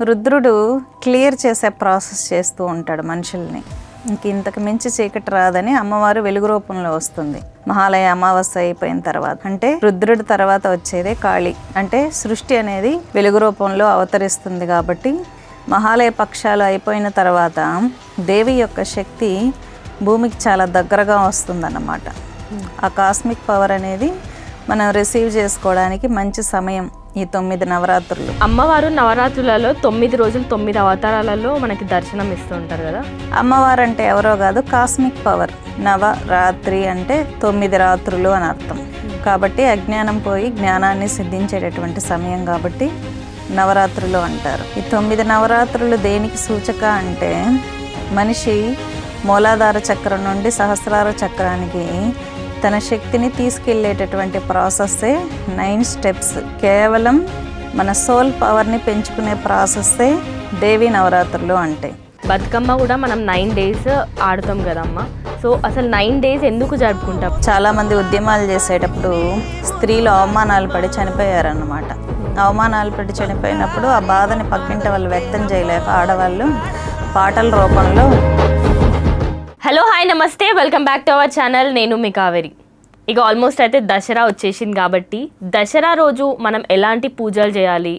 రుద్రుడు clear చేసే process చేస్తూ ఉంటాడు మనుషుల్ని. ఇంక ఇంతకు మించి చీకటి రాదని అమ్మవారు వెలుగు రూపంలో వస్తుంది. మహాలయ అమావాస్య అయిపోయిన తర్వాత. అంటే రుద్రుడి తర్వాత వచ్చేదే కాళి. అంటే సృష్టి అనేది వెలుగు రూపంలో అవతరిస్తుంది కాబట్టి మహాలయ పక్షాలు అయిపోయిన తర్వాత దేవి యొక్క శక్తి భూమికి చాలా దగ్గరగా వస్తుందన్నమాట. ఆ కాస్మిక్ పవర్ అనేది మనం రిసీవ్ చేసుకోవడానికి మంచి సమయం ఈ తొమ్మిది నవరాత్రులు. అమ్మవారు నవరాత్రులలో తొమ్మిది రోజులు తొమ్మిది అవతారాలలో మనకి దర్శనం ఇస్తూ ఉంటారు కదా? అమ్మవారు అంటే ఎవరో కాదు కాస్మిక్ పవర్. నవ రాత్రి అంటే తొమ్మిది రాత్రులు అని అర్థం. కాబట్టి అజ్ఞానం పోయి జ్ఞానాన్ని సిద్ధించేటటువంటి సమయం కాబట్టి నవరాత్రులు అంటారు. ఈ తొమ్మిది నవరాత్రులు దేనికి సూచక అంటే మనిషి మూలాధార చక్రం నుండి సహస్రార చక్రానికి తన శక్తిని తీసుకెళ్ళేటటువంటి ప్రాసెస్సే నైన్ స్టెప్స్. కేవలం మన సోల్ పవర్ని పెంచుకునే ప్రాసెస్సే దేవి నవరాత్రులు అంటే. బతుకమ్మ కూడా మనం నైన్ డేస్ ఆడుతాం కదమ్మా. సో అసలు నైన్ డేస్ ఎందుకు జరుపుకుంటాం? చాలామంది ఉద్యమాలు చేసేటప్పుడు స్త్రీలు అవమానాలు పడి చనిపోయారన్నమాట. అవమానాలు పడి చనిపోయినప్పుడు ఆ బాధని పక్కింటి వాళ్ళు వ్యక్తం చేయలేక ఆడవాళ్ళు పాటల రూపంలో హలో హాయ్ నమస్తే. Welcome back to our channel. నేను మీ కావేరి. ఇక ఆల్మోస్ట్ అయితే దసరా వచ్చేసింది కాబట్టి దసరా రోజు మనం ఎలాంటి పూజలు చేయాలి?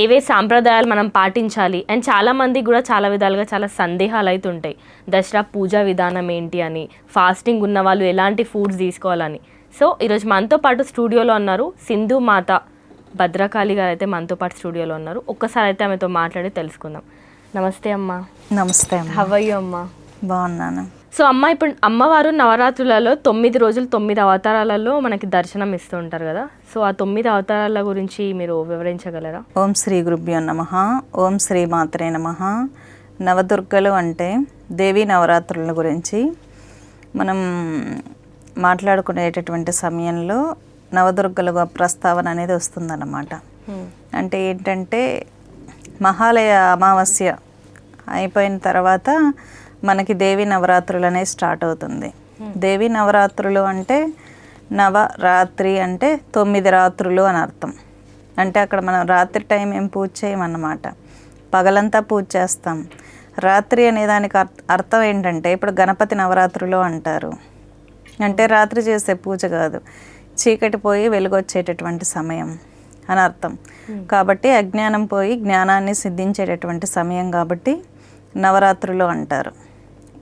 ఏవే సాంప్రదాయాలు మనం పాటించాలి? అండ్ చాలామందికి కూడా చాలా విధాలుగా చాలా సందేహాలు అయితే ఉంటాయి. దసరా పూజా విధానం ఏంటి అని ఫాస్టింగ్ ఉన్న వాళ్ళు ఎలాంటి ఫుడ్స్ తీసుకోవాలని. సో ఈరోజు మనతో పాటు స్టూడియోలో ఉన్నారు సింధు మాత భద్రకాళి గారు అయితే మనతో పాటు స్టూడియోలో ఉన్నారు. ఒక్కసారి అయితే ఆమెతో మాట్లాడి తెలుసుకుందాం. నమస్తే అమ్మా. నమస్తే హవయ్యో అమ్మా? బాగున్నాను. సో అమ్మ ఇప్పుడు అమ్మవారు నవరాత్రులలో తొమ్మిది రోజులు తొమ్మిది అవతారాలలో మనకి దర్శనం ఇస్తూ ఉంటారు కదా? సో ఆ తొమ్మిది అవతారాల గురించి మీరు వివరించగలరా? ఓం శ్రీ గురుభ్యో నమ. ఓం శ్రీ మాత్రే నమ. నవదుర్గలు అంటే దేవీ నవరాత్రుల గురించి. మనం మాట్లాడుకునేటటువంటి సమయంలో నవదుర్గల ప్రస్తావన అనేది వస్తుందన్నమాట. అంటే ఏంటంటే మహాలయ అమావాస్య అయిపోయిన తర్వాత మనకి దేవి నవరాత్రులు అనేది స్టార్ట్ అవుతుంది. దేవి నవరాత్రులు అంటే నవ రాత్రి అంటే తొమ్మిది రాత్రులు అని అర్థం. అంటే అక్కడ మనం రాత్రి టైం ఏం పూజ చేయమన్నమాట. పగలంతా పూజ చేస్తాం. రాత్రి అనే దానికి అర్థం ఏంటంటే ఇప్పుడు గణపతి నవరాత్రులు అంటారు. అంటే రాత్రి చేసే పూజ కాదు. చీకటి పోయి వెలుగొచ్చేటటువంటి సమయం అని అర్థం. కాబట్టి అజ్ఞానం పోయి జ్ఞానాన్ని సిద్ధించేటటువంటి సమయం కాబట్టి నవరాత్రులు అంటారు.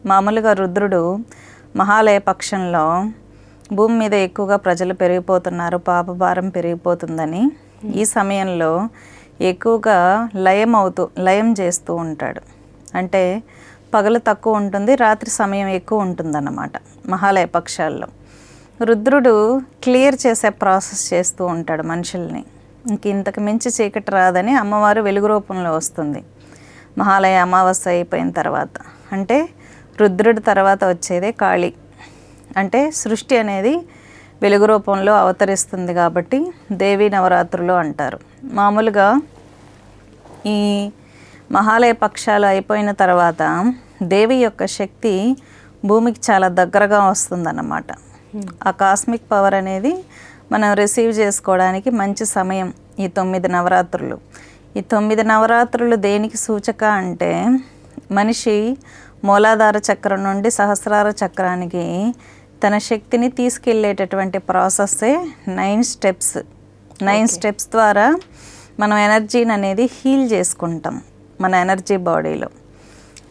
మామూలుగా రుద్రుడు మహాలయ పక్షంలో భూమి మీద ఎక్కువగా ప్రజలు పెరిగిపోతున్నారు పాపభారం పెరిగిపోతుందని. ఈ సమయంలో ఎక్కువగా లయం అవుతూ లయం చేస్తూ ఉంటాడు. అంటే పగలు తక్కువ ఉంటుంది రాత్రి సమయం ఎక్కువ ఉంటుందన్నమాట మహాలయ పక్షాల్లో. రుద్రుడు క్లియర్ చేసే ప్రాసెస్ చేస్తూ ఉంటాడు మనుషుల్ని. ఇంక ఇంతకు మించి చీకటి రాదని అమ్మవారు వెలుగు రూపంలో వస్తుంది. మహాలయ అమావాస్య అయిపోయిన తర్వాత. అంటే రుద్రుడి తర్వాత వచ్చేదే కాళి. అంటే సృష్టి అనేది వెలుగు రూపంలో అవతరిస్తుంది కాబట్టి దేవి నవరాత్రులు అంటారు. మామూలుగా ఈ మహాలయ పక్షాలు అయిపోయిన తర్వాత దేవి యొక్క శక్తి భూమికి చాలా దగ్గరగా వస్తుందన్నమాట. ఆ కాస్మిక్ పవర్ అనేది మనం రిసీవ్ చేసుకోవడానికి మంచి సమయం ఈ తొమ్మిది నవరాత్రులు. ఈ తొమ్మిది నవరాత్రులు దేనికి సూచక అంటే మనిషి మూలాధార చక్రం నుండి సహస్రార చక్రానికి తన శక్తిని తీసుకెళ్ళేటటువంటి ప్రాసెస్సే నైన్ స్టెప్స్. నైన్ స్టెప్స్ ద్వారా మనం ఎనర్జీని అనేది హీల్ చేసుకుంటాం మన ఎనర్జీ బాడీలో.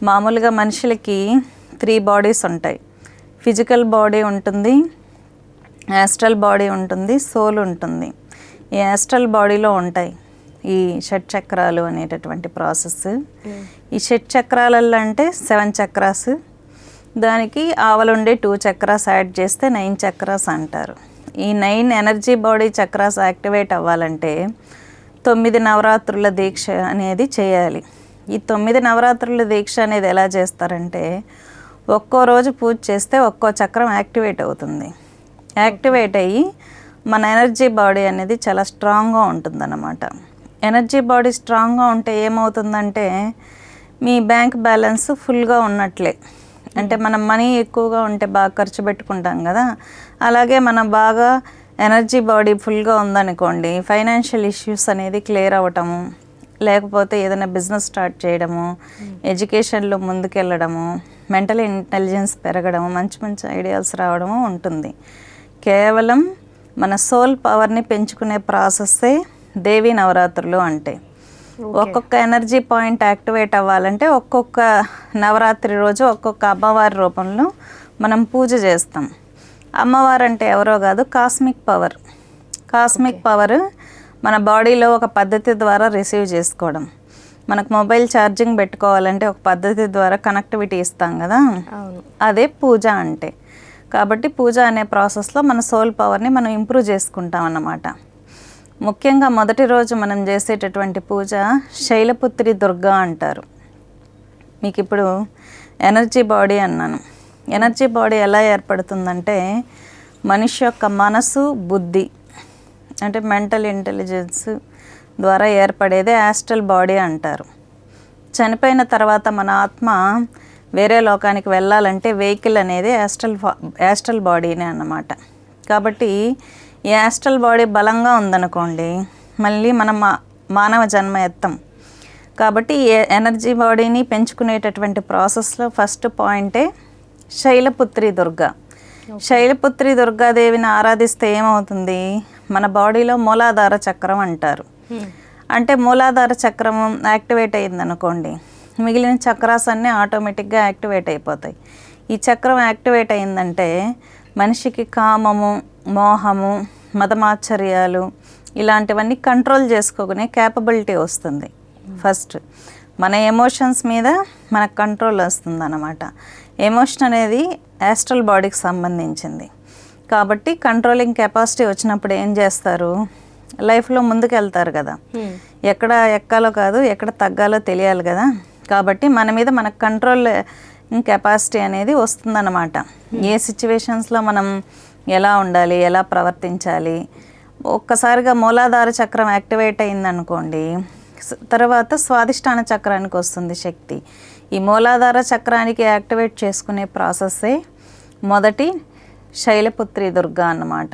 మామూలుగా మనుషులకి త్రీ బాడీస్ ఉంటాయి. ఫిజికల్ బాడీ ఉంటుంది యాస్ట్రల్ బాడీ ఉంటుంది సోల్ ఉంటుంది. ఈ యాస్ట్రల్ బాడీలో ఉంటాయి. ఈ షట్ చక్రాలు అనేటటువంటి ప్రాసెస్. ఈ షట్ చక్రాలలో అంటే సెవెన్ చక్రాస్. దానికి ఆవలుండే టూ చక్రాస్ యాడ్ చేస్తే నైన్ చక్రాస్ అంటారు. ఈ nine energy body chakras activate అవ్వాలంటే తొమ్మిది నవరాత్రుల దీక్ష అనేది చేయాలి. ఈ తొమ్మిది నవరాత్రుల దీక్ష అనేది ఎలా చేస్తారంటే ఒక్కో రోజు పూజ చేస్తే ఒక్కో చక్రం యాక్టివేట్ అవుతుంది. యాక్టివేట్ అయ్యి మన ఎనర్జీ బాడీ అనేది చాలా స్ట్రాంగ్గా ఉంటుందన్నమాట. ఎనర్జీ బాడీ స్ట్రాంగ్గా ఉంటే ఏమవుతుందంటే మీ బ్యాంక్ బ్యాలెన్స్ ఫుల్గా ఉన్నట్లే. అంటే మనం మనీ ఎక్కువగా ఉంటే బాగా ఖర్చు పెట్టుకుంటాం కదా. అలాగే మనం బాగా ఎనర్జీ బాడీ ఫుల్గా ఉందనుకోండి ఫైనాన్షియల్ ఇష్యూస్ అనేది క్లియర్ అవ్వటము లేకపోతే ఏదైనా బిజినెస్ స్టార్ట్ చేయడము ఎడ్యుకేషన్లో ముందుకెళ్ళడము మెంటల్ ఇంటెలిజెన్స్ పెరగడము మంచి మంచి ఐడియాస్ రావడము ఉంటుంది. కేవలం మన సోల్ పవర్ని పెంచుకునే ప్రాసెస్సే దేవీ నవరాత్రులు అంటే. ఒక్కొక్క ఎనర్జీ పాయింట్ యాక్టివేట్ అవ్వాలంటే ఒక్కొక్క నవరాత్రి రోజు ఒక్కొక్క అమ్మవారి రూపంలో మనం పూజ చేస్తాం. అమ్మవారు అంటే ఎవరో కాదు కాస్మిక్ పవర్. కాస్మిక్ పవర్ మన బాడీలో ఒక పద్ధతి ద్వారా రిసీవ్ చేసుకోవడం. మనకు మొబైల్ ఛార్జింగ్ పెట్టుకోవాలంటే ఒక పద్ధతి ద్వారా కనెక్టివిటీ ఇస్తాం కదా. అదే పూజ అంటే. కాబట్టి పూజ అనే ప్రాసెస్లో మన సోల్ పవర్ని మనం ఇంప్రూవ్ చేసుకుంటాం అన్నమాట. ముఖ్యంగా మొదటి రోజు మనం చేసేటటువంటి పూజ శైలపుత్రి దుర్గా అంటారు. మీకు ఇప్పుడు ఎనర్జీ బాడీ అన్నాను. ఎనర్జీ బాడీ ఎలా ఏర్పడుతుందంటే మనిషి యొక్క మనసు బుద్ధి అంటే మెంటల్ ఇంటెలిజెన్స్ ద్వారా ఏర్పడేదే యాస్ట్రల్ బాడీ అంటారు. చనిపోయిన తర్వాత మన ఆత్మ వేరే లోకానికి వెళ్ళాలంటే వెహికల్ అనేది యాస్ట్రల్ యాస్ట్రల్ బాడీనే అన్నమాట. కాబట్టి ఈ యాస్ట్రల్ బాడీ బలంగా ఉందనుకోండి మళ్ళీ మనం మా- మానవ జన్మ ఎత్తం. కాబట్టి ఈ ఎనర్జీ బాడీని పెంచుకునేటటువంటి ప్రాసెస్లో ఫస్ట్ పాయింటే శైలపుత్రి దుర్గా. శైలపుత్రి దుర్గాదేవిని ఆరాధిస్తే ఏమవుతుంది? మన బాడీలో మూలాధార చక్రం అంటారు. అంటే మూలాధార చక్రం యాక్టివేట్ అయింది అనుకోండి మిగిలిన చక్రాస్ అన్నీ ఆటోమేటిక్గా యాక్టివేట్ అయిపోతాయి. ఈ చక్రం యాక్టివేట్ అయిందంటే మనిషికి కామము మోహము మదమాశ్చర్యాలు ఇలాంటివన్నీ కంట్రోల్ చేసుకోకునే క్యాపబిలిటీ వస్తుంది. ఫస్ట్ మన ఎమోషన్స్ మీద మనకు కంట్రోల్ వస్తుంది అన్నమాట ఎమోషన్ అనేది యాస్ట్రల్ బాడీకి సంబంధించింది. కాబట్టి కంట్రోలింగ్ కెపాసిటీ వచ్చినప్పుడు ఏం చేస్తారు? లైఫ్లో ముందుకు వెళ్తారు కదా. ఎక్కడ ఎక్కాలో కాదు ఎక్కడ తగ్గాలో తెలియాలి కదా. కాబట్టి మన మీద మనకు కంట్రోల్ కెపాసిటీ అనేది వస్తుందన్నమాట. ఏ సిచ్యువేషన్స్లో మనం ఎలా ఉండాలి ఎలా ప్రవర్తించాలి? ఒక్కసారిగా మూలాధార చక్రం యాక్టివేట్ అయిందనుకోండి తర్వాత స్వాదిష్టాన చక్రానికి వస్తుంది శక్తి. ఈ మూలాధార చక్రానికి యాక్టివేట్ చేసుకునే ప్రాసెస్సే మొదటి శైలపుత్రి దుర్గా అన్నమాట.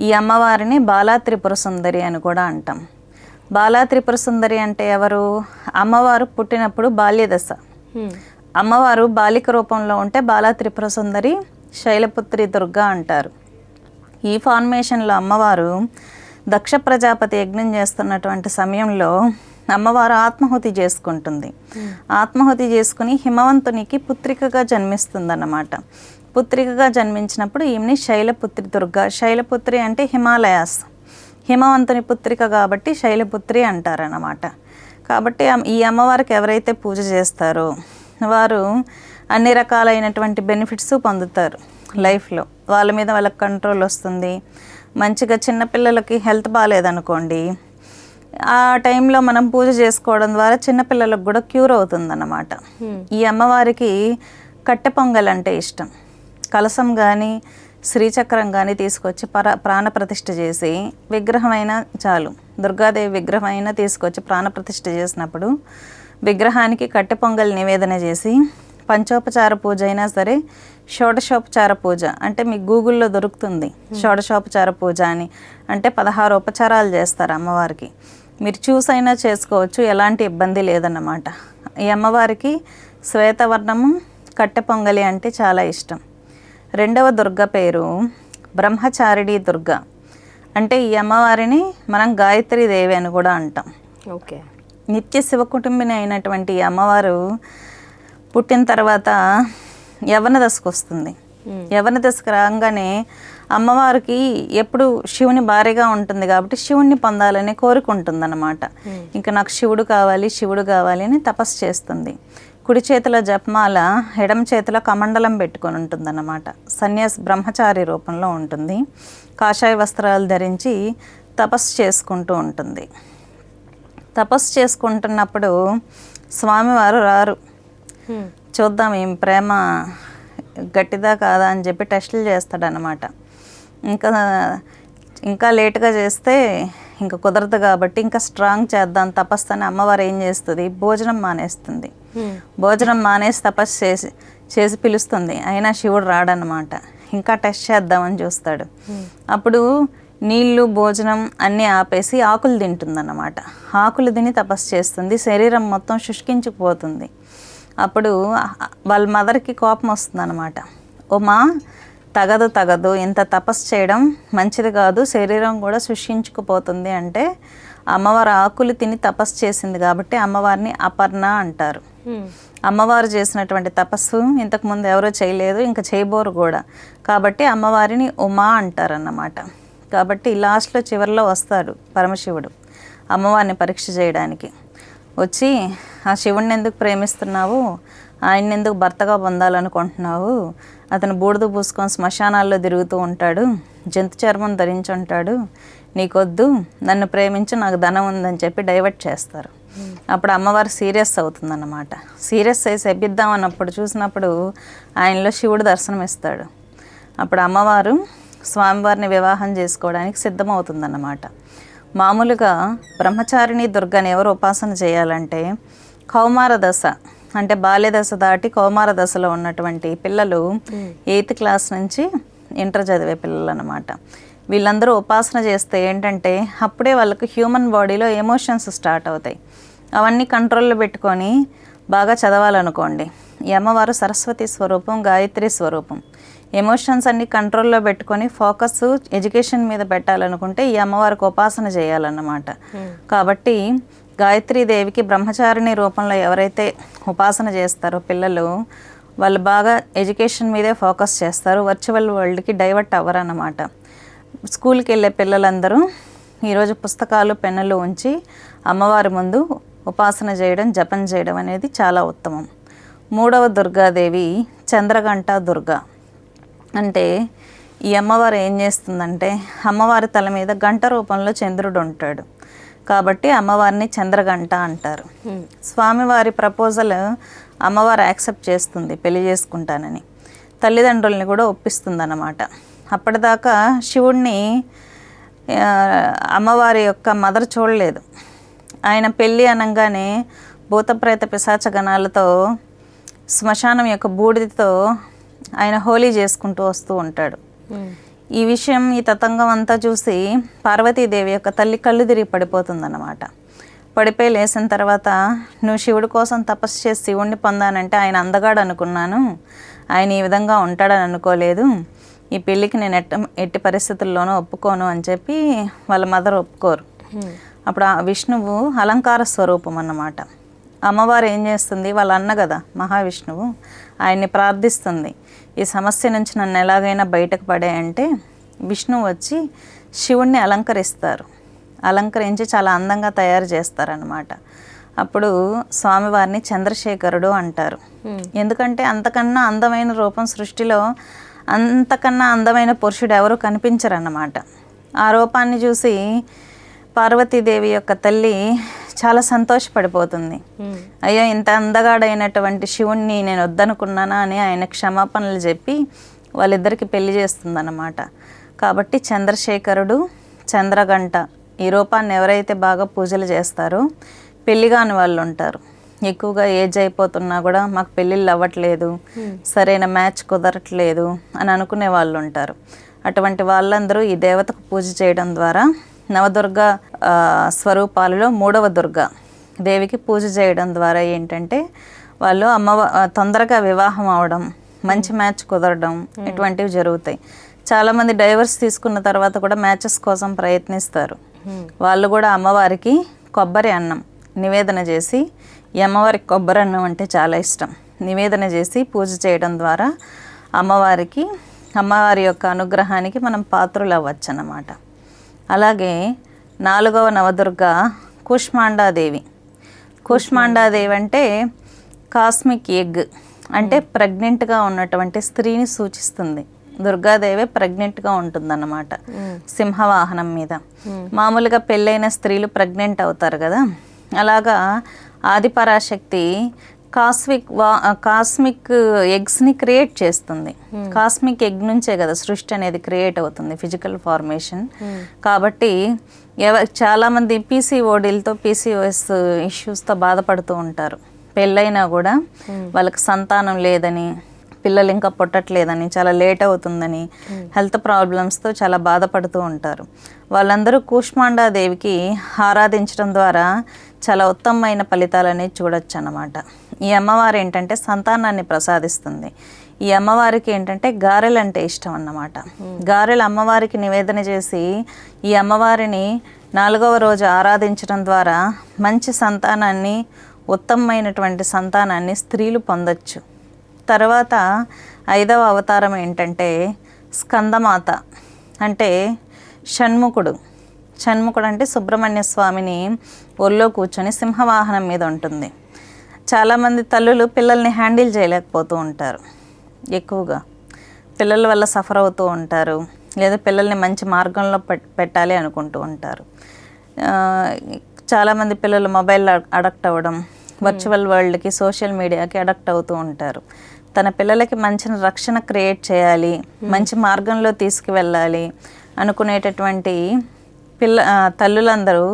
ఈ అమ్మవారిని బాలా త్రిపుర సుందరి అని కూడా అంటాం. బాలా త్రిపుర సుందరి అంటే ఎవరు? అమ్మవారు పుట్టినప్పుడు బాల్యదశ. అమ్మవారు బాలిక రూపంలో ఉంటే బాలా త్రిపుర సుందరి శైలపుత్రి దుర్గా అంటారు. ఈ ఫార్మేషన్లో అమ్మవారు దక్ష ప్రజాపతి యజ్ఞం చేస్తున్నటువంటి సమయంలో అమ్మవారు ఆత్మహుతి చేసుకుంటుంది. ఆత్మహుతి చేసుకుని హిమవంతునికి పుత్రికగా జన్మిస్తుందన్నమాట. పుత్రికగా జన్మించినప్పుడు ఈమెని శైలపుత్రి దుర్గా శైలపుత్రి అంటే హిమాలయాస్. హిమవంతుని పుత్రిక కాబట్టి శైలపుత్రి అంటారన్నమాట. కాబట్టి ఈ అమ్మవారికి ఎవరైతే పూజ చేస్తారో వారు అన్ని రకాలైనటువంటి బెనిఫిట్స్ పొందుతారు లైఫ్లో. వాళ్ళ మీద వాళ్ళకి కంట్రోల్ వస్తుంది. మంచిగా చిన్నపిల్లలకి హెల్త్ బాగాలేదనుకోండి ఆ టైంలో మనం పూజ చేసుకోవడం ద్వారా చిన్నపిల్లలకు కూడా క్యూర్ అవుతుందన్నమాట. ఈ అమ్మవారికి కట్టె పొంగల్ అంటే ఇష్టం. కలసం కానీ శ్రీచక్రం కానీ తీసుకొచ్చి పర ప్రాణప్రతిష్ఠ చేసి విగ్రహమైన చాలు. దుర్గాదేవి విగ్రహం అయినా తీసుకొచ్చి ప్రాణప్రతిష్ఠ చేసినప్పుడు విగ్రహానికి కట్టె పొంగల్ నివేదన చేసి పంచోపచార పూజ అయినా సరే షోడశోపచార పూజ అంటే మీకు గూగుల్లో దొరుకుతుంది. షోడశోపచార పూజ అని. అంటే పదహారు ఉపచారాలు చేస్తారు అమ్మవారికి. మీరు చూసైనా చేసుకోవచ్చు ఎలాంటి ఇబ్బంది లేదన్నమాట. ఈ అమ్మవారికి శ్వేతవర్ణము కట్టె పొంగలి అంటే చాలా ఇష్టం. రెండవ దుర్గ పేరు బ్రహ్మచారిణి దుర్గ. అంటే ఈ అమ్మవారిని మనం గాయత్రి దేవి అని కూడా అంటాం. ఓకే. నిత్య శివ కుటుంబిని అయినటువంటి అమ్మవారు పుట్టిన తర్వాత యవన దశకు వస్తుంది. యవన దశకు రాగానే అమ్మవారికి ఎప్పుడు శివుని భార్యగా ఉంటుంది కాబట్టి శివుణ్ణి పొందాలనే కోరిక ఉంటుందన్నమాట. ఇంకా నాకు శివుడు కావాలి శివుడు కావాలి అని తపస్సు చేస్తుంది. కుడి చేతిలో జపమాల ఎడమ చేతిలో కమండలం పెట్టుకొని ఉంటుందన్నమాట. సన్యాసి బ్రహ్మచారి రూపంలో ఉంటుంది. కాషాయ వస్త్రాలు ధరించి తపస్సు చేసుకుంటూ ఉంటుంది. తపస్సు చేసుకుంటున్నప్పుడు స్వామివారు రారు. చూద్దాం ఏం ప్రేమ గట్టిదా కాదా అని చెప్పి టెస్టులు చేస్తాడనమాట ఇంకా ఇంకా లేట్గా చేస్తే ఇంకా కుదరదు కాబట్టి ఇంకా స్ట్రాంగ్ చేద్దాం తపస్సు అని అమ్మవారు ఏం చేస్తుంది? భోజనం మానేస్తుంది. భోజనం మానేసి తపస్సు చేసి చేసి పిలుస్తుంది. అయినా శివుడు రాడనమాట ఇంకా టెస్ట్ చేద్దామని చూస్తాడు. అప్పుడు నీళ్ళు భోజనం అన్నీ ఆపేసి ఆకులు తింటుందన్నమాట. ఆకులు తిని తపస్సు చేస్తుంది. శరీరం మొత్తం శుష్కించుకుపోతుంది అప్పుడు వాళ్ళ మదర్కి కోపం వస్తుందన్నమాట. ఉమా తగదు తగదు. ఇంత తపస్సు చేయడం మంచిది కాదు. శరీరం కూడా శుష్కించుకుపోతుంది అంటే అమ్మవారు ఆకులు తిని తపస్సు చేసింది కాబట్టి అమ్మవారిని అపర్ణ అంటారు. అమ్మవారు చేసినటువంటి తపస్సు ఇంతకుముందు ఎవరో చేయలేదు ఇంకా చేయబోరు కూడా. కాబట్టి అమ్మవారిని ఉమా అంటారన్నమాట. కాబట్టి లాస్ట్లో చివరిలో వస్తాడు పరమశివుడు అమ్మవారిని పరీక్ష చేయడానికి. వచ్చి ఆ శివుణ్ణి ఎందుకు ప్రేమిస్తున్నావు? ఆయన్ని ఎందుకు భర్తగా పొందాలనుకుంటున్నావు? అతను బూడిద పూసుకొని శ్మశానాల్లో తిరుగుతూ ఉంటాడు జంతు చర్మం ధరించి ఉంటాడు. నీకొద్దు నన్ను ప్రేమించు నాకు ధనం ఉందని చెప్పి డైవర్ట్ చేస్తారు. అప్పుడు అమ్మవారు సీరియస్ అవుతుందన్నమాట. సీరియస్ అయి శపిద్దాం అన్నప్పుడు చూసినప్పుడు ఆయనలో శివుడు దర్శనం ఇస్తాడు అప్పుడు అమ్మవారు స్వామివారిని వివాహం చేసుకోవడానికి సిద్ధమవుతుందన్నమాట. మామూలుగా బ్రహ్మచారిణి దుర్గాని ఎవరు ఉపాసన చేయాలంటే కౌమార దశ అంటే బాల్య దశ దాటి కౌమార దశలో ఉన్నటువంటి పిల్లలు ఎయిత్ క్లాస్ నుంచి ఇంటర్ చదివే పిల్లలు అనమాట వీళ్ళందరూ ఉపాసన చేస్తే ఏంటంటే అప్పుడే వాళ్ళకి హ్యూమన్ బాడీలో ఎమోషన్స్ స్టార్ట్ అవుతాయి. అవన్నీ కంట్రోల్లో పెట్టుకొని బాగా చదవాలనుకోండి. ఈ అమ్మవారు సరస్వతి స్వరూపం గాయత్రి స్వరూపం. ఎమోషన్స్ అన్ని కంట్రోల్లో పెట్టుకొని ఫోకస్ ఎడ్యుకేషన్ మీద పెట్టాలనుకుంటే ఈ అమ్మవారికి ఉపాసన చేయాలన్నమాట. కాబట్టి గాయత్రీ దేవికి బ్రహ్మచారిణి రూపంలో ఎవరైతే ఉపాసన చేస్తారో పిల్లలు వాళ్ళు బాగా ఎడ్యుకేషన్ మీదే ఫోకస్ చేస్తారు. వర్చువల్ వరల్డ్కి డైవర్ట్ అవ్వరన్నమాట. స్కూల్కి వెళ్ళే పిల్లలందరూ ఈరోజు పుస్తకాలు పెన్నులు ఉంచి అమ్మవారి ముందు ఉపాసన చేయడం జపం చేయడం అనేది చాలా ఉత్తమం. మూడవ దుర్గాదేవి చంద్రగంట దుర్గా. అంటే ఈ అమ్మవారు ఏం చేస్తుందంటే అమ్మవారి తల మీద గంట రూపంలో చంద్రుడు ఉంటాడు. కాబట్టి అమ్మవారిని చంద్రగంట అంటారు. స్వామివారి ప్రపోజల్ అమ్మవారు యాక్సెప్ట్ చేస్తుంది పెళ్ళి చేసుకుంటానని. తల్లిదండ్రుల్ని కూడా ఒప్పిస్తుందన్నమాట. అప్పటిదాకా శివుణ్ణి అమ్మవారి యొక్క మదర్ చూడలేదు. ఆయన పెళ్ళి అనగానే భూతప్రేత పిశాచ గణాలతో శ్మశానం యొక్క బూడిదతో ఆయన హోలీ చేసుకుంటూ వస్తూ ఉంటాడు. ఈ విషయం ఈ తతంగం అంతా చూసి పార్వతీదేవి యొక్క తల్లి కళ్ళు తిరిగి పడిపోతుందన్నమాట. పడిపోయి లేచిన తర్వాత నువ్వు శివుడి కోసం తపస్సు చేసి శివుణ్ణి పొందానంటే ఆయన అందగాడు అనుకున్నాను. ఆయన ఈ విధంగా ఉంటాడని అనుకోలేదు. ఈ పెళ్ళికి నేను ఎట్ట ఎట్టి పరిస్థితుల్లోనూ ఒప్పుకోను అని చెప్పి వాళ్ళ మదర్ ఒప్పుకోరు. అప్పుడు ఆ విష్ణువు అలంకార స్వరూపం అన్నమాట. అమ్మవారు ఏం చేస్తుంది? వాళ్ళ అన్న కదా మహావిష్ణువు ఆయన్ని ప్రార్థిస్తుంది. ఈ సమస్య నుంచి నన్ను ఎలాగైనా బయటకు పడేయంటే విష్ణువు వచ్చి శివుణ్ణి అలంకరిస్తారు. అలంకరించి చాలా అందంగా తయారు చేస్తారనమాట అప్పుడు స్వామివారిని చంద్రశేఖరుడు అంటారు. ఎందుకంటే అంతకన్నా అందమైన రూపం సృష్టిలో అంతకన్నా అందమైన పురుషుడు ఎవరు కనిపించరన్నమాట. ఆ రూపాన్ని చూసి పార్వతీదేవి యొక్క తల్లి చాలా సంతోషపడిపోతుంది. అయ్యో ఇంత అందగాడైనటువంటి శివుణ్ణి నేను వద్దనుకున్నానా అని ఆయన క్షమాపణలు చెప్పి వాళ్ళిద్దరికి పెళ్ళి చేస్తుందన్నమాట. కాబట్టి చంద్రశేఖరుడు చంద్రగంట ఈ రూపాన్ని ఎవరైతే బాగా పూజలు చేస్తారో పెళ్ళి కాని వాళ్ళు ఉంటారు. ఎక్కువగా ఏజ్ అయిపోతున్నా కూడా మాకు పెళ్ళిళ్ళు అవ్వట్లేదు సరైన మ్యాచ్ కుదరట్లేదు అని అనుకునే వాళ్ళు ఉంటారు. అటువంటి వాళ్ళందరూ ఈ దేవతకు పూజ చేయడం ద్వారా నవదుర్గ స్వరూపాలలో మూడవ దుర్గ. దేవికి పూజ చేయడం ద్వారా ఏంటంటే వాళ్ళు అమ్మ తొందరగా వివాహం అవడం మంచి మ్యాచ్ కుదరడం ఇటువంటివి జరుగుతాయి. చాలామంది డైవర్స్ తీసుకున్న తర్వాత కూడా మ్యాచెస్ కోసం ప్రయత్నిస్తారు. వాళ్ళు కూడా అమ్మవారికి కొబ్బరి అన్నం నివేదన చేసి ఈ అమ్మవారికి కొబ్బరి అన్నం అంటే చాలా ఇష్టం. నివేదన చేసి పూజ చేయడం ద్వారా అమ్మవారికి అమ్మవారి యొక్క అనుగ్రహానికి మనం పాత్రులు అవ్వచ్చు అన్నమాట అలాగే నాలుగవ నవదుర్గ కూష్మాండాదేవి. కూష్మాండాదేవి అంటే కాస్మిక్ ఎగ్ అంటే ప్రెగ్నెంట్గా ఉన్నటువంటి స్త్రీని సూచిస్తుంది. దుర్గాదేవి ప్రెగ్నెంట్గా ఉంటుందన్నమాట సింహవాహనం మీద. మామూలుగా పెళ్ళైన స్త్రీలు ప్రెగ్నెంట్ అవుతారు కదా. అలాగా ఆదిపరాశక్తి కాస్మిక్ వా కాస్మిక్ ఎగ్స్ని క్రియేట్ చేస్తుంది. కాస్మిక్ ఎగ్ నుంచే కదా సృష్టి అనేది క్రియేట్ అవుతుంది ఫిజికల్ ఫార్మేషన్. కాబట్టి ఎవ చాలామంది పీసీఓడీలతో పీసీఓఎస్ ఇష్యూస్తో బాధపడుతూ ఉంటారు. పెళ్ళైనా కూడా వాళ్ళకి సంతానం లేదని పిల్లలు ఇంకా పుట్టట్లేదని చాలా లేట్ అవుతుందని హెల్త్ ప్రాబ్లమ్స్తో చాలా బాధపడుతూ ఉంటారు. వాళ్ళందరూ కూష్మాండాదేవికి ఆరాధించడం ద్వారా చాలా ఉత్తమమైన ఫలితాలని చూడొచ్చు అన్నమాట ఈ అమ్మవారు ఏంటంటే సంతానాన్ని ప్రసాదిస్తుంది. ఈ అమ్మవారికి ఏంటంటే గారెలు అంటే ఇష్టం అన్నమాట గారెలు అమ్మవారికి నివేదన చేసి ఈ అమ్మవారిని నాలుగవ రోజు ఆరాధించడం ద్వారా మంచి సంతానాన్ని ఉత్తమమైనటువంటి సంతానాన్ని స్త్రీలు పొందొచ్చు. తర్వాత ఐదవ అవతారం ఏంటంటే స్కందమాత అంటే షణ్ముఖుడు. షణ్ముఖుడు అంటే సుబ్రహ్మణ్య స్వామిని ఒళ్ళో కూర్చొని సింహవాహనం మీద ఉంటుంది. చాలామంది తల్లులు పిల్లల్ని హ్యాండిల్ చేయలేకపోతూ ఉంటారు. ఎక్కువగా పిల్లల వల్ల సఫర్ అవుతూ ఉంటారు. లేదా పిల్లల్ని మంచి మార్గంలో పెట్టాలి అనుకుంటూ ఉంటారు. చాలామంది పిల్లలు మొబైల్ అడక్ట్ అవ్వడం వర్చువల్ వరల్డ్కి సోషల్ మీడియాకి అడక్ట్ అవుతూ ఉంటారు. తన పిల్లలకి మంచి రక్షణ క్రియేట్ చేయాలి మంచి మార్గంలో తీసుకువెళ్ళాలి అనుకునేటటువంటి పిల్ల తల్లులందరూ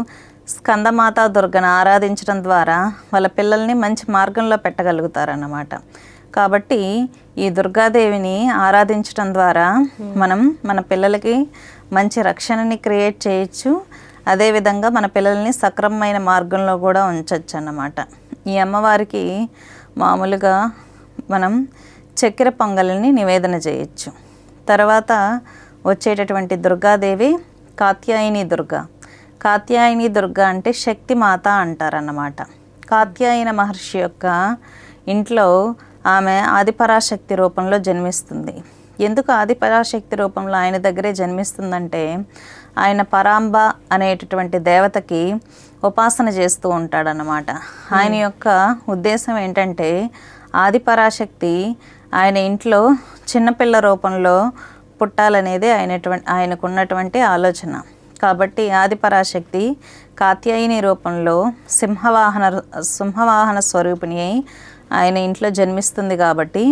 స్కందమాత దుర్గను ఆరాధించడం ద్వారా వాళ్ళ పిల్లల్ని మంచి మార్గంలో పెట్టగలుగుతారన్నమాట. కాబట్టి ఈ దుర్గాదేవిని ఆరాధించడం ద్వారా మనం మన పిల్లలకి మంచి రక్షణని క్రియేట్ చేయొచ్చు. అదేవిధంగా మన పిల్లల్ని సక్రమమైన మార్గంలో కూడా ఉంచవచ్చు అన్నమాట ఈ అమ్మవారికి మామూలుగా మనం చక్కెర పొంగల్ని నివేదన చేయొచ్చు. తర్వాత వచ్చేటటువంటి దుర్గాదేవి కాత్యాయని దుర్గ. కాత్యాయని దుర్గా అంటే శక్తి మాత అంటారన్నమాట. కాత్యాయన మహర్షి యొక్క ఇంట్లో ఆమె ఆదిపరాశక్తి రూపంలో జన్మిస్తుంది. ఎందుకు ఆదిపరాశక్తి రూపంలో ఆయన దగ్గరే జన్మిస్తుందంటే ఆయన పరాంబ అనేటటువంటి దేవతకి ఉపాసన చేస్తూ ఉంటాడనమాట ఆయన యొక్క ఉద్దేశం ఏంటంటే ఆదిపరాశక్తి ఆయన ఇంట్లో చిన్నపిల్ల రూపంలో పుట్టాలనేదే ఆయనటువంటి ఆయనకున్నటువంటి ఆలోచన. కాబట్టి ఆదిపరాశక్తి కాత్యాయిని రూపంలో సింహవాహన సింహవాహన స్వరూపిణి అయి ఆయన ఇంట్లో జన్మిస్తుంది కాబట్టి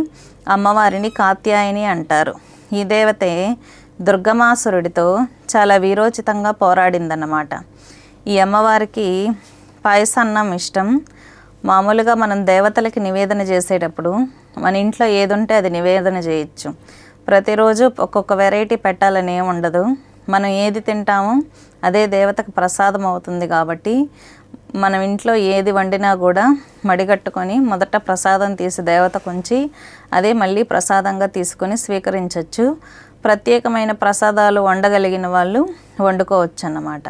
అమ్మవారిని కాత్యాయని అంటారు. ఈ దేవతే దుర్గమాసురుడితో చాలా వీరోచితంగా పోరాడిందన్నమాట. ఈ అమ్మవారికి పాయసన్నం ఇష్టం. మామూలుగా మనం దేవతలకి నివేదన చేసేటప్పుడు మన ఇంట్లో ఏదుంటే అది నివేదన చేయొచ్చు. ప్రతిరోజు ఒక్కొక్క వెరైటీ పెట్టాలని ఏం ఉండదు. మనం ఏది తింటామో అదే దేవతకు ప్రసాదం అవుతుంది కాబట్టి మనం ఇంట్లో ఏది వండినా కూడా మడిగట్టుకొని మొదట ప్రసాదం తీసి దేవతకు ఉంచి అదే మళ్ళీ ప్రసాదంగా తీసుకొని స్వీకరించవచ్చు ప్రత్యేకమైన ప్రసాదాలు వండగలిగిన వాళ్ళు వండుకోవచ్చు అన్నమాట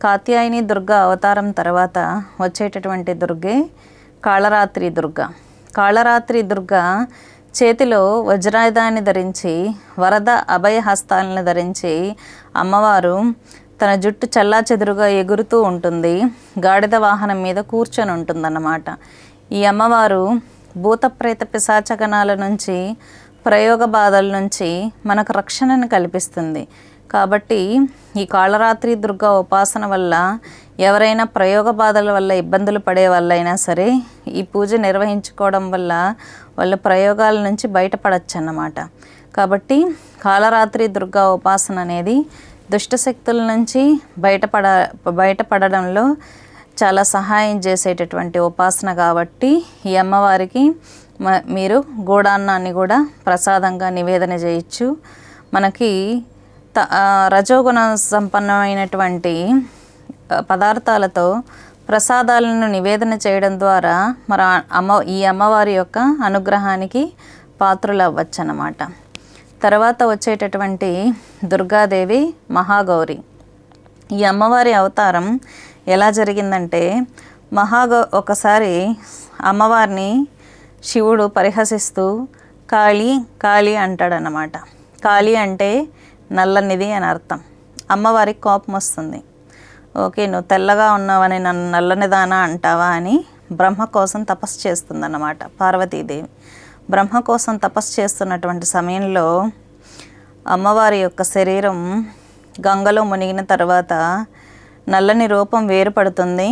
కాత్యాయని దుర్గా అవతారం తర్వాత వచ్చేటటువంటి దుర్గే కాళరాత్రి దుర్గ. కాళరాత్రి దుర్గ చేతిలో వజ్రాయుధాన్ని ధరించి వరద అభయ హస్తాలను ధరించి అమ్మవారు తన జుట్టు చల్లాచెదురుగా ఎగురుతూ ఉంటుంది. గాడిద వాహనం మీద కూర్చొని ఉంటుందన్నమాట. ఈ అమ్మవారు భూతప్రేత పిశాచగణాల నుంచి ప్రయోగ బాధల నుంచి మనకు రక్షణను కల్పిస్తుంది. కాబట్టి ఈ కాళరాత్రి దుర్గా ఉపాసన వల్ల ఎవరైనా ప్రయోగ బాధల వల్ల ఇబ్బందులు పడే వాళ్ళైనా సరే ఈ పూజ నిర్వహించుకోవడం వల్ల వాళ్ళ ప్రయోగాల నుంచి బయటపడచ్చు అన్నమాట కాబట్టి కాలరాత్రి దుర్గా ఉపాసన అనేది దుష్టశక్తుల నుంచి బయటపడ బయటపడడంలో చాలా సహాయం చేసేటటువంటి ఉపాసన కాబట్టి ఈ అమ్మవారికి మ- మీరు గూడాన్నాన్ని కూడా ప్రసాదంగా నివేదన చేయొచ్చు. మనకి త- రజోగుణ సంపన్నమైనటువంటి పదార్థాలతో ప్రసాదాలను నివేదన చేయడం ద్వారా మన అమ్మ ఈ అమ్మవారి యొక్క అనుగ్రహానికి పాత్రులు అవ్వచ్చు అన్నమాట తర్వాత వచ్చేటటువంటి దుర్గాదేవి మహాగౌరి. ఈ అమ్మవారి అవతారం ఎలా జరిగిందంటే మహాగౌ ఒకసారి అమ్మవారిని శివుడు పరిహసిస్తూ కాళీ కాళీ అంటాడనమాట కాళీ అంటే నల్లనిది అని అర్థం. అమ్మవారికి కోపం వస్తుంది ఓకే నువ్వు తెల్లగా ఉన్నావని నన్ను నల్లనిదానా అంటావా అని బ్రహ్మ కోసం తపస్సు చేస్తుందన్నమాట పార్వతీదేవి. బ్రహ్మ కోసం తపస్సు చేస్తున్నటువంటి సమయంలో అమ్మవారి యొక్క శరీరం గంగలో మునిగిన తర్వాత నల్లని రూపం వేరుపడుతుంది.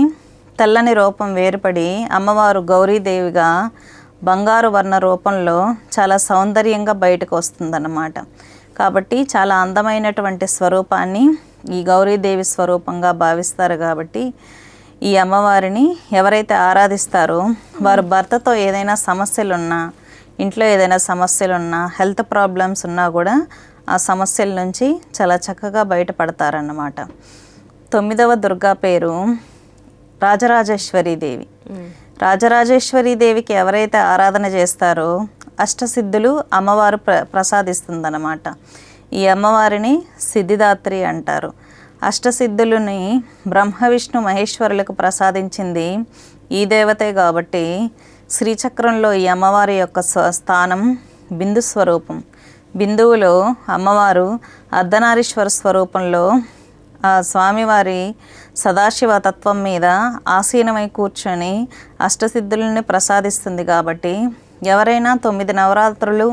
తెల్లని రూపం వేరుపడి అమ్మవారు గౌరీదేవిగా బంగారు వర్ణ రూపంలో చాలా సౌందర్యంగా బయటకు వస్తుందన్నమాట. కాబట్టి చాలా అందమైనటువంటి స్వరూపాన్ని ఈ గౌరీదేవి స్వరూపంగా భావిస్తారు కాబట్టి ఈ అమ్మవారిని ఎవరైతే ఆరాధిస్తారో వారు భర్తతో ఏదైనా సమస్యలున్నా ఇంట్లో ఏదైనా సమస్యలు ఉన్నా హెల్త్ ప్రాబ్లమ్స్ ఉన్నా కూడా ఆ సమస్యల నుంచి చాలా చక్కగా బయటపడతారన్నమాట. తొమ్మిదవ దుర్గా పేరు రాజరాజేశ్వరి దేవి రాజరాజేశ్వరి దేవికి ఎవరైతే ఆరాధన చేస్తారో అష్టసిద్ధులు అమ్మవారు ప్ర ప్రసాదిస్తుందన్నమాట. ఈ అమ్మవారిని సిద్ధిదాత్రి అంటారు. అష్టసిద్ధులని బ్రహ్మ విష్ణు మహేశ్వరులకు ప్రసాదించింది ఈ దేవతే కాబట్టి శ్రీచక్రంలో ఈ అమ్మవారి యొక్క స్వ- స్థానం బిందు స్వరూపం. బిందువులో అమ్మవారు అర్ధనారీశ్వర స్వరూపంలో ఆ స్వామివారి సదాశివ తత్వం మీద ఆసీనమై కూర్చొని అష్టసిద్ధులని ప్రసాదిస్తుంది కాబట్టి ఎవరైనా తొమ్మిది నవరాత్రులు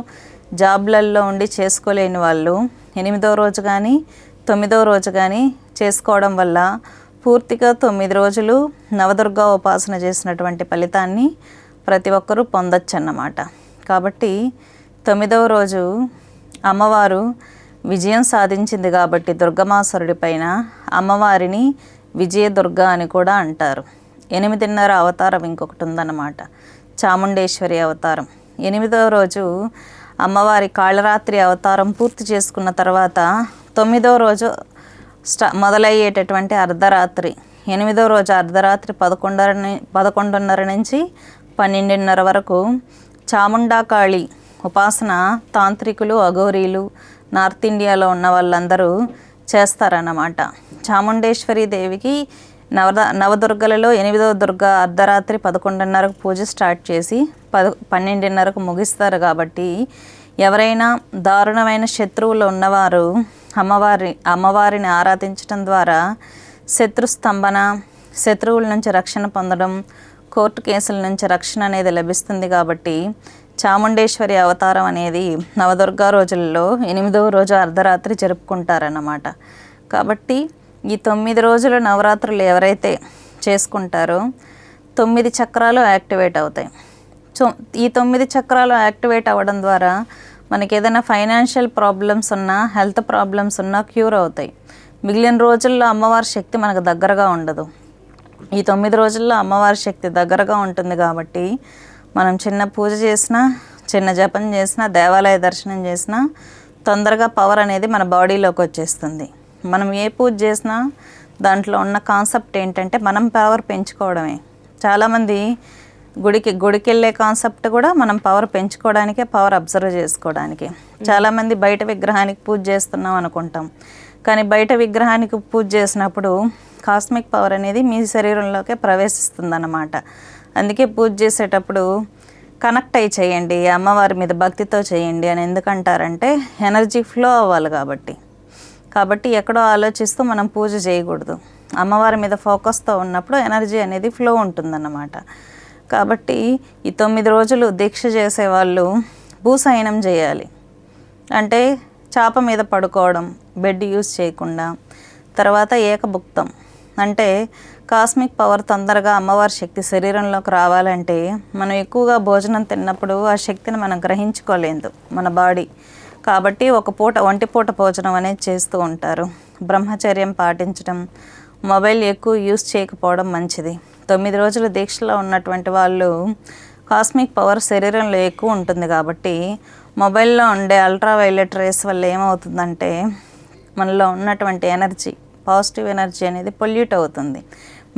జాబ్లల్లో ఉండి చేసుకోలేని వాళ్ళు ఎనిమిదో రోజు కానీ తొమ్మిదో రోజు కానీ చేసుకోవడం వల్ల పూర్తిగా తొమ్మిది రోజులు నవదుర్గా ఉపాసన చేసినటువంటి ఫలితాన్ని ప్రతి ఒక్కరూ పొందొచ్చు అన్నమాట కాబట్టి తొమ్మిదవ రోజు అమ్మవారు విజయం సాధించింది కాబట్టి దుర్గమాసురుడి పైన అమ్మవారిని విజయదుర్గ అని కూడా అంటారు. ఎనిమిదిన్నర అవతారం ఇంకొకటి ఉందన్నమాట. చాముండేశ్వరి అవతారం. ఎనిమిదవ రోజు అమ్మవారి కాళరాత్రి అవతారం పూర్తి చేసుకున్న తర్వాత తొమ్మిదవ రోజు స్టా మొదలయ్యేటటువంటి అర్ధరాత్రి. ఎనిమిదవ రోజు అర్ధరాత్రి పదకొండర పదకొండున్నర నుంచి పన్నెండున్నర వరకు చాముండాకాళి ఉపాసన తాంత్రికులు అఘోరీలు నార్త్ ఇండియాలో ఉన్న వాళ్ళందరూ చేస్తారన్నమాట. చాముండేశ్వరి దేవికి నవద నవదుర్గలలో ఎనిమిదవ దుర్గ అర్ధరాత్రి పదకొండున్నరకు పూజ స్టార్ట్ చేసి పద పన్నెండున్నరకు ముగిస్తారు కాబట్టి ఎవరైనా దారుణమైన శత్రువులు ఉన్నవారు అమ్మవారి అమ్మవారిని ఆరాధించడం ద్వారా శత్రు స్తంభన శత్రువుల నుంచి రక్షణ పొందడం కోర్టు కేసుల నుంచి రక్షణ అనేది లభిస్తుంది కాబట్టి చాముండేశ్వరి అవతారం అనేది నవదుర్గా రోజుల్లో ఎనిమిదవ రోజు అర్ధరాత్రి జరుపుకుంటారన్నమాట. కాబట్టి ఈ తొమ్మిది రోజుల నవరాత్రులు ఎవరైతే చేసుకుంటారో తొమ్మిది చక్రాలు యాక్టివేట్ అవుతాయి. సో ఈ తొమ్మిది చక్రాలు యాక్టివేట్ అవ్వడం ద్వారా మనకి ఏదైనా ఫైనాన్షియల్ ప్రాబ్లమ్స్ ఉన్నా హెల్త్ ప్రాబ్లమ్స్ ఉన్నా క్యూర్ అవుతాయి. మిగిలిన రోజుల్లో అమ్మవారి శక్తి మనకు దగ్గరగా ఉండదు. ఈ తొమ్మిది రోజుల్లో అమ్మవారి శక్తి దగ్గరగా ఉంటుంది కాబట్టి మనం చిన్న పూజ చేసినా చిన్న జపం చేసినా దేవాలయ దర్శనం చేసినా తొందరగా పవర్ అనేది మన బాడీలోకి వచ్చేస్తుంది. మనం ఏ పూజ చేసినా దాంట్లో ఉన్న కాన్సెప్ట్ ఏంటంటే మనం పవర్ పెంచుకోవడమే. చాలామంది గుడికి గుడికి వెళ్ళే కాన్సెప్ట్ కూడా మనం పవర్ పెంచుకోవడానికే పవర్ అబ్జర్వ్ చేసుకోవడానికి. చాలామంది బయట విగ్రహానికి పూజ చేస్తున్నాం అనుకుంటాం. కానీ బయట విగ్రహానికి పూజ చేసినప్పుడు కాస్మిక్ పవర్ అనేది మీ శరీరంలోకే ప్రవేశిస్తుందన్నమాట. అందుకే పూజ చేసేటప్పుడు కనెక్ట్ అయ్యి చేయండి అమ్మవారి మీద భక్తితో చేయండి అని ఎందుకంటారంటే ఎనర్జీ ఫ్లో అవ్వాలి కాబట్టి. కాబట్టి ఎక్కడో ఆలోచిస్తూ మనం పూజ చేయకూడదు. అమ్మవారి మీద ఫోకస్తో ఉన్నప్పుడు ఎనర్జీ అనేది ఫ్లో ఉంటుందన్నమాట. కాబట్టి ఈ తొమ్మిది రోజులు దీక్ష చేసేవాళ్ళు భూసయనం చేయాలి. అంటే చాప మీద పడుకోవడం బెడ్ యూజ్ చేయకుండా తర్వాత ఏకభుక్తం. అంటే కాస్మిక్ పవర్ తొందరగా అమ్మవారి శక్తి శరీరంలోకి రావాలంటే మనం ఎక్కువగా భోజనం తిన్నప్పుడు ఆ శక్తిని మనం గ్రహించుకోలేదు మన బాడీ. కాబట్టి ఒక పూట ఒంటి పూట భోజనం అనేది చేస్తూ ఉంటారు. బ్రహ్మచర్యం పాటించడం మొబైల్ ఎక్కువ యూస్ చేయకపోవడం మంచిది. తొమ్మిది రోజులు దీక్షలో ఉన్నటువంటి వాళ్ళు కాస్మిక్ పవర్ శరీరంలో ఎక్కువ ఉంటుంది కాబట్టి మొబైల్లో ఉండే అల్ట్రా వైలెట్ రేస్ వల్ల ఏమవుతుందంటే మనలో ఉన్నటువంటి ఎనర్జీ పాజిటివ్ ఎనర్జీ అనేది పొల్యూట్ అవుతుంది.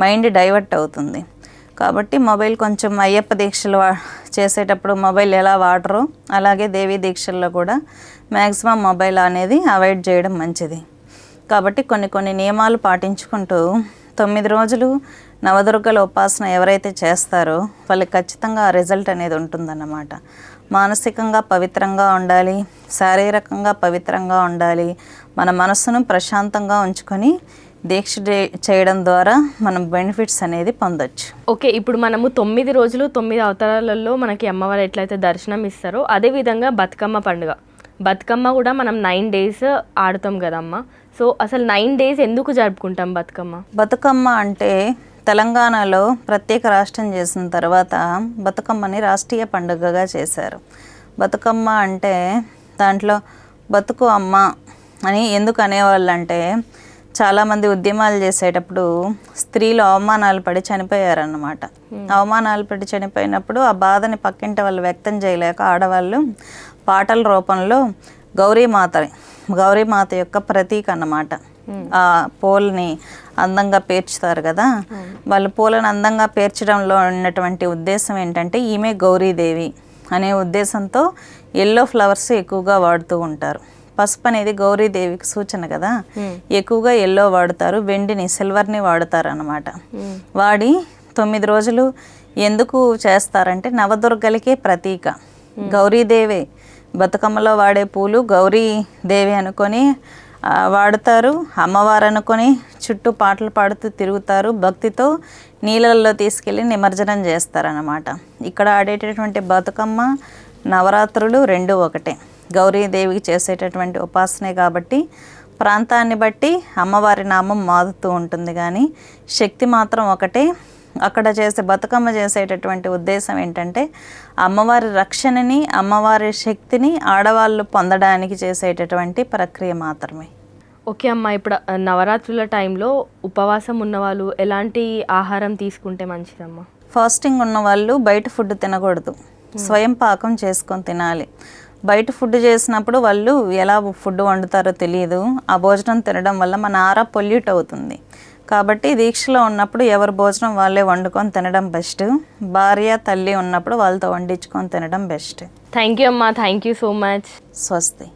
మైండ్ డైవర్ట్ అవుతుంది. కాబట్టి మొబైల్ కొంచెం అయ్యప్ప దీక్షలు వా- చేసేటప్పుడు మొబైల్ ఎలా వాడరో అలాగే దేవీ దీక్షల్లో కూడా మ్యాక్సిమం మొబైల్ అనేది అవాయిడ్ చేయడం మంచిది. కాబట్టి కొన్ని కొన్ని నియమాలు పాటించుకుంటూ తొమ్మిది రోజులు నవదుర్గల ఉపాసన ఎవరైతే చేస్తారో వాళ్ళకి ఖచ్చితంగా ఆ రిజల్ట్ అనేది ఉంటుందన్నమాట. మానసికంగా పవిత్రంగా ఉండాలి శారీరకంగా పవిత్రంగా ఉండాలి మన మనస్సును ప్రశాంతంగా ఉంచుకొని దీక్ష చేయడం ద్వారా మనం బెనిఫిట్స్ అనేది పొందొచ్చు. ఓకే ఇప్పుడు మనము తొమ్మిది రోజులు తొమ్మిది అవతారాలలో మనకి అమ్మవారు ఎట్లయితే దర్శనం ఇస్తారో అదే విధంగా బతుకమ్మ పండుగ. బతుకమ్మ కూడా మనం నైన్ డేస్ ఆడుతాం కదమ్మ. సో అసలు నైన్ డేస్ ఎందుకు జరుపుకుంటాం బతుకమ్మ? బతుకమ్మ అంటే తెలంగాణలో ప్రత్యేక రాష్ట్రం చేసిన తర్వాత బతుకమ్మని రాష్ట్రీయ పండుగగా చేశారు. బతుకమ్మ అంటే దాంట్లో బతుకు అమ్మ అని ఎందుకు అనేవాళ్ళు అంటే చాలామంది ఉద్యమాలు చేసేటప్పుడు స్త్రీలు అవమానాలు పడి చనిపోయారన్నమాట. అవమానాలు పడి చనిపోయినప్పుడు ఆ బాధని పక్కింటి వాళ్ళు వ్యక్తం చేయలేక ఆడవాళ్ళు పాటల రూపంలో గౌరీమాతని గౌరీమాత యొక్క ప్రతీక అన్నమాట. ఆ పూలని అందంగా పేర్చుతారు కదా. వాళ్ళు పూలను అందంగా పేర్చడంలో ఉన్నటువంటి ఉద్దేశం ఏంటంటే ఈమె గౌరీదేవి అనే ఉద్దేశంతో ఎల్లో ఫ్లవర్స్ ఎక్కువగా వాడుతూ ఉంటారు. పసుపు అనేది గౌరీదేవికి సూచన కదా? ఎక్కువగా ఎల్లో వాడుతారు వెండిని సిల్వర్ని వాడుతారు అనమాట వాడి తొమ్మిది రోజులు ఎందుకు చేస్తారంటే నవదుర్గలకే ప్రతీక. గౌరీదేవే బతుకమ్మలో వాడే పూలు గౌరీదేవి అనుకొని వాడుతారు. అమ్మవారు అనుకొని చుట్టూ పాటలు పాడుతూ తిరుగుతారు. భక్తితో నీళ్ళల్లో తీసుకెళ్ళి నిమజ్జనం చేస్తారన్నమాట. ఇక్కడ ఆడేటటువంటి బతుకమ్మ నవరాత్రులు రెండు ఒకటే. గౌరీదేవికి చేసేటటువంటి ఉపాసనే కాబట్టి ప్రాంతాన్ని బట్టి అమ్మవారి నామం మారుతూ ఉంటుంది కానీ శక్తి మాత్రం ఒకటే. అక్కడ చేసే బతుకమ్మ చేసేటటువంటి ఉద్దేశం ఏంటంటే అమ్మవారి రక్షణని అమ్మవారి శక్తిని ఆడవాళ్ళు పొందడానికి చేసేటటువంటి ప్రక్రియ మాత్రమే. ఓకే అమ్మా ఇప్పుడు నవరాత్రుల టైంలో ఉపవాసం ఉన్న వాళ్ళు ఎలాంటి ఆహారం తీసుకుంటే మంచిదమ్మా? ఫాస్టింగ్ ఉన్న వాళ్ళు బయట ఫుడ్ తినకూడదు. స్వయం పాకం చేసుకొని తినాలి. బయట ఫుడ్ చేసినప్పుడు వాళ్ళు ఎలా ఫుడ్ వండుతారో తెలియదు. ఆ భోజనం తినడం వల్ల మన ఆరా పొల్యూట్ అవుతుంది. కాబట్టి దీక్షలో ఉన్నప్పుడు ఎవరి భోజనం వాళ్ళే వండుకొని తినడం బెస్ట్. భార్య తల్లి ఉన్నప్పుడు వాళ్ళతో వండించుకొని తినడం బెస్ట్. థ్యాంక్ యూ అమ్మా. థ్యాంక్ యూ సో మచ్ స్వస్తి.